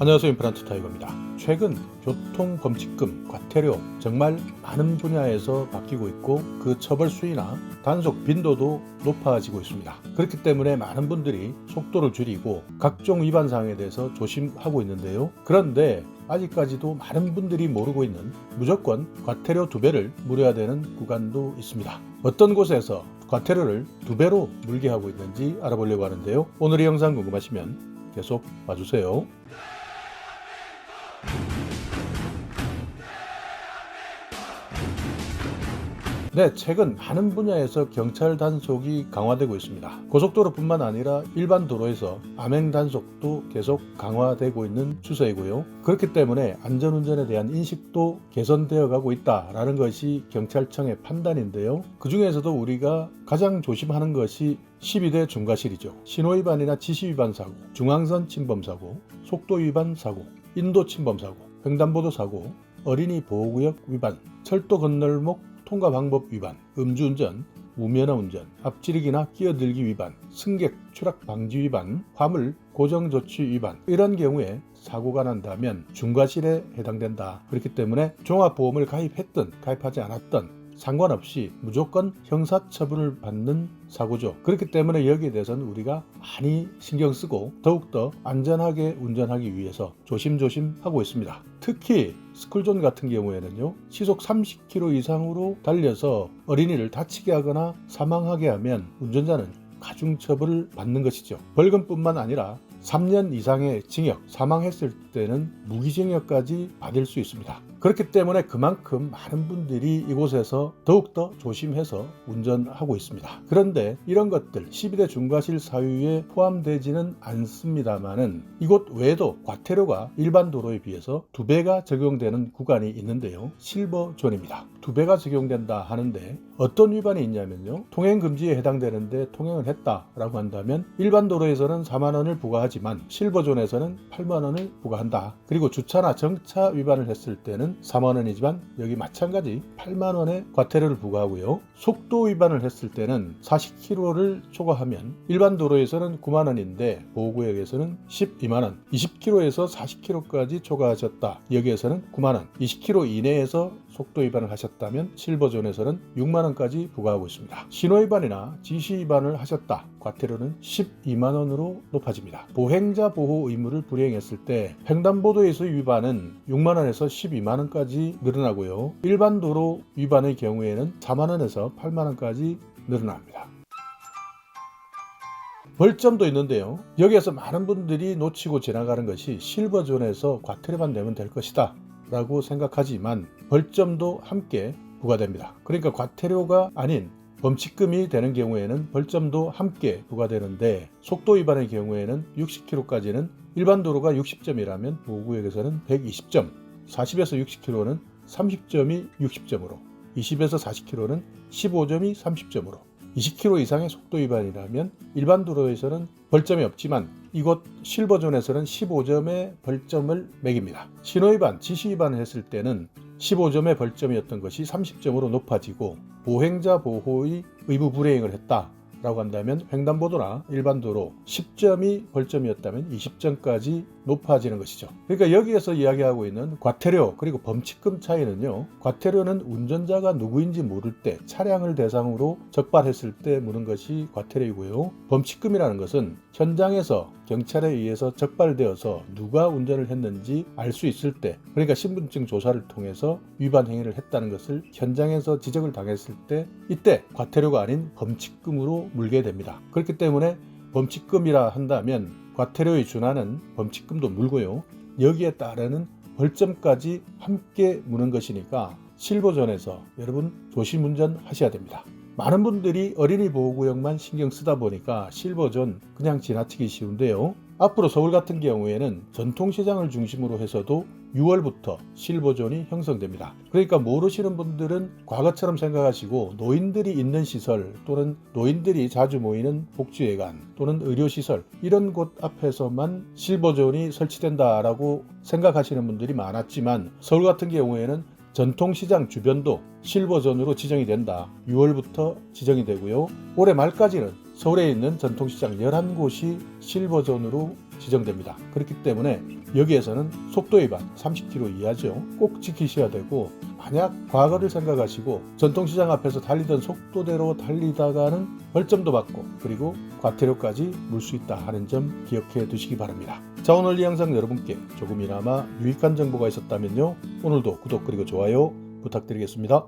안녕하세요 임플란트 타이거입니다. 최근 교통범칙금, 과태료 정말 많은 분야에서 바뀌고 있고 그 처벌 수위나 단속 빈도도 높아지고 있습니다. 그렇기 때문에 많은 분들이 속도를 줄이고 각종 위반 사항에 대해서 조심하고 있는데요. 그런데 아직까지도 많은 분들이 모르고 있는 무조건 과태료 두 배를 물어야 되는 구간도 있습니다. 어떤 곳에서 과태료를 두 배로 물게 하고 있는지 알아보려고 하는데요. 오늘 의 영상 궁금하시면 계속 봐주세요. 네, 최근 많은 분야에서 경찰 단속이 강화되고 있습니다. 고속도로뿐만 아니라 일반 도로에서 암행 단속도 계속 강화되고 있는 추세이고요. 그렇기 때문에 안전운전에 대한 인식도 개선되어 가고 있다라는 것이 경찰청의 판단인데요. 그 중에서도 우리가 가장 조심하는 것이 12대 중과실이죠. 신호위반이나 지시위반 사고, 중앙선 침범 사고, 속도 위반 사고, 인도 침범 사고, 횡단보도 사고, 어린이 보호구역 위반, 철도 건널목 통과 방법 위반, 음주운전, 무면허 운전, 앞지르기나 끼어들기 위반, 승객 추락 방지 위반, 화물 고정 조치 위반 이런 경우에 사고가 난다면 중과실에 해당된다. 그렇기 때문에 종합보험을 가입했든 가입하지 않았든 상관없이 무조건 형사처분을 받는 사고죠. 그렇기 때문에 여기에 대해서는 우리가 많이 신경 쓰고 더욱더 안전하게 운전하기 위해서 조심조심 하고 있습니다. 특히 스쿨존 같은 경우에는요, 시속 30km 이상으로 달려서 어린이를 다치게 하거나 사망하게 하면 운전자는 가중처벌을 받는 것이죠. 벌금뿐만 아니라 3년 이상의 징역, 사망했을 때는 무기징역까지 받을 수 있습니다. 그렇기 때문에 그만큼 많은 분들이 이곳에서 더욱더 조심해서 운전하고 있습니다. 그런데 이런 것들 12대 중과실 사유에 포함되지는 않습니다만은 이곳 외에도 과태료가 일반 도로에 비해서 두 배가 적용되는 구간이 있는데요. 실버존입니다. 두 배가 적용된다 하는데 어떤 위반이 있냐면요. 통행 금지에 해당되는데 통행을 했다라고 한다면 일반 도로에서는 4만 원을 부과하지만 실버존에서는 8만 원을 부과한다. 그리고 주차나 정차 위반을 했을 때는 4만 원이지만 여기 마찬가지 8만 원의 과태료를 부과하고요. 속도 위반을 했을 때는 40km를 초과하면 일반 도로에서는 9만 원인데 보호구역에서는 12만 원, 20km에서 40km까지 초과하셨다. 여기에서는 9만 원, 20km 이내에서 속도 위반을 하셨다면 실버존에서는 6만 원까지 부과하고 있습니다. 신호 위반이나 지시 위반을 하셨다. 과태료는 12만 원으로 높아집니다. 보행자 보호 의무를 불이행했을 때 횡단보도에서 위반은 6만 원에서 12만 원까지 늘어나고요. 일반 도로 위반의 경우에는 4만 원에서 8만 원까지 늘어납니다. 벌점도 있는데요. 여기에서 많은 분들이 놓치고 지나가는 것이 실버존에서 과태료만 내면 될 것이다. 라고 생각하지만 벌점도 함께 부과됩니다. 그러니까 과태료가 아닌 범칙금이 되는 경우에는 벌점도 함께 부과되는데 속도 위반의 경우에는 60km까지는 일반 도로가 60점이라면 보호구역에서는 120점, 40에서 60km는 30점이 60점으로, 20에서 40km는 15점이 30점으로, 20km 이상의 속도 위반이라면 일반 도로에서는 벌점이 없지만 이곳 실버존에서는 15점의 벌점을 매깁니다. 신호위반, 지시위반을 했을 때는 15점의 벌점이었던 것이 30점으로 높아지고 보행자 보호의 의무 불이행을 했다. 라고 한다면 횡단보도나 일반 도로 10점이 벌점이었다면 20점까지 높아지는 것이죠. 그러니까 여기에서 이야기하고 있는 과태료 그리고 범칙금 차이는요. 과태료는 운전자가 누구인지 모를 때 차량을 대상으로 적발했을 때 무는 것이 과태료이고요. 범칙금이라는 것은 현장에서 경찰에 의해서 적발되어서 누가 운전을 했는지 알 수 있을 때 그러니까 신분증 조사를 통해서 위반 행위를 했다는 것을 현장에서 지적을 당했을 때 이때 과태료가 아닌 범칙금으로 물게 됩니다. 그렇기 때문에 범칙금이라 한다면 과태료에 준하는 범칙금도 물고요. 여기에 따르는 벌점까지 함께 무는 것이니까 실버전에서 여러분 조심 운전 하셔야 됩니다. 많은 분들이 어린이 보호구역만 신경 쓰다 보니까 실버존 그냥 지나치기 쉬운데요. 앞으로 서울 같은 경우에는 전통시장을 중심으로 해서도 6월부터 실버존이 형성됩니다. 그러니까 모르시는 분들은 과거처럼 생각하시고 노인들이 있는 시설 또는 노인들이 자주 모이는 복지회관 또는 의료시설 이런 곳 앞에서만 실버존이 설치된다라고 생각하시는 분들이 많았지만 서울 같은 경우에는 전통시장 주변도 실버존으로 지정이 된다. 6월부터 지정이 되고요. 올해 말까지는 서울에 있는 전통시장 11곳이 실버존으로 지정됩니다. 그렇기 때문에 여기에서는 속도 위반 30km 이하죠. 꼭 지키셔야 되고 만약 과거를 생각하시고 전통시장 앞에서 달리던 속도대로 달리다가는 벌점도 받고 그리고 과태료까지 물 수 있다 하는 점 기억해 두시기 바랍니다. 자 오늘 이 영상 여러분께 조금이나마 유익한 정보가 있었다면요 오늘도 구독 그리고 좋아요 부탁드리겠습니다.